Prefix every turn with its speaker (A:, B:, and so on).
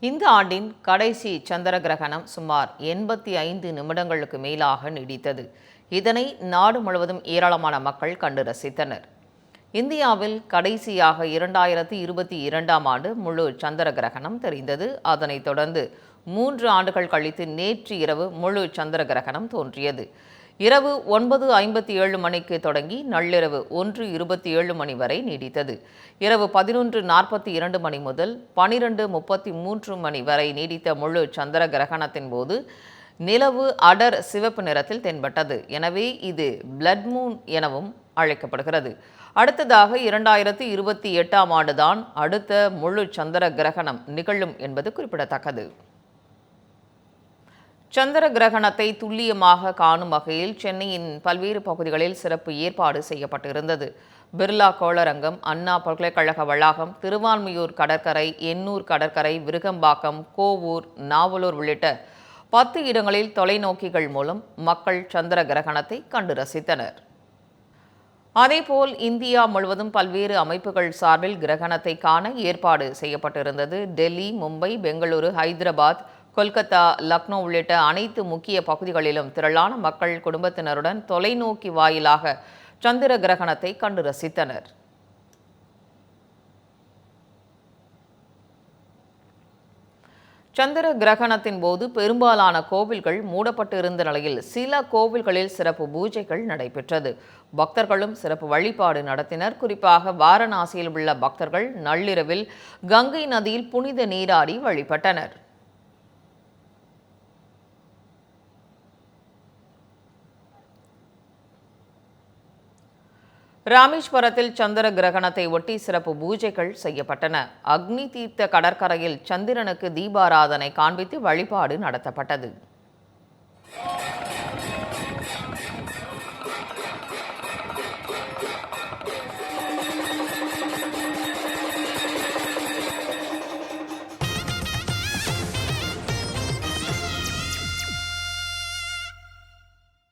A: இந்த ஆண்டின் கடைசி சந்திர கிரகணம் சுமார் எண்பத்தி ஐந்து நிமிடங்களுக்கு மேலாக நீடித்தது. இதனை நாடு முழுவதும் ஏராளமான மக்கள் கண்டு ரசித்தனர். இந்தியாவில் கடைசியாக இரண்டாயிரத்தி இருபத்தி இரண்டாம் ஆண்டு முழு சந்திர கிரகணம் தெரிந்தது. அதனைத் தொடர்ந்து மூன்று ஆண்டுகள் கழித்து நேற்று இரவு முழு சந்திர கிரகணம் தோன்றியது. இரவு ஒன்பது ஐம்பத்தி ஏழு மணிக்கு தொடங்கி நள்ளிரவு ஒன்று இருபத்தி ஏழு மணி வரை நீடித்தது. இரவு பதினொன்று நாற்பத்தி இரண்டு மணி முதல் பனிரெண்டு முப்பத்தி மூன்று மணி வரை நீடித்த முழு சந்திர கிரகணத்தின் போது நிலவு அடர் சிவப்பு நிறத்தில் தென்பட்டது. எனவே இது பிளட் மூன் எனவும் அழைக்கப்படுகிறது. அடுத்ததாக இரண்டாயிரத்தி இருபத்தி எட்டாம் ஆண்டுதான் அடுத்த முழு சந்திர கிரகணம் நிகழும் என்பது குறிப்பிடத்தக்கது. சந்திர கிரகணத்தை துல்லியமாக காணும் வகையில் சென்னையின் பல்வேறு பகுதிகளில் சிறப்பு ஏற்பாடு செய்யப்பட்டிருந்தது. பிர்லா கோளரங்கம் அண்ணா பல்கலைக்கழக வளாகம் திருவான்மியூர் கடற்கரை எண்ணூர் கடற்கரை விருகம்பாக்கம் கோவூர் நாவலூர் உள்ளிட்ட பத்து இடங்களில் தொலைநோக்கிகள் மூலம் மக்கள் சந்திர கிரகணத்தை கண்டு ரசித்தனர். அதேபோல் இந்தியா முழுவதும் பல்வேறு அமைப்புகள் சார்பில் கிரகணத்தை காண ஏற்பாடு செய்யப்பட்டிருந்தது. டெல்லி மும்பை பெங்களூரு ஹைதராபாத் கொல்கத்தா லக்னோ உள்ளிட்ட அனைத்து முக்கிய பகுதிகளிலும் திரளான மக்கள் குடும்பத்தினருடன் தொலைநோக்கி வாயிலாக சந்திர கிரகணத்தை கண்டு ரசித்தனர். சந்திர கிரகணத்தின் போது பெரும்பாலான கோவில்கள் மூடப்பட்டிருந்த நிலையில் சில கோவில்களில் சிறப்பு பூஜைகள் நடைபெற்றது. பக்தர்களும் சிறப்பு வழிபாடு நடத்தினர். குறிப்பாக வாரணாசியில் உள்ள பக்தர்கள் நள்ளிரவில் கங்கை நதியில் புனித நீராடி வழிபட்டனர். ராமேஸ்வரத்தில் சந்திர கிரகணத்தை ஒட்டி சிறப்பு பூஜைகள் செய்யப்பட்டன. அக்னி தீர்த்த கடற்கரையில் சந்திரனுக்கு தீபாராதனை காண்பித்து வழிபாடு நடத்தப்பட்டது.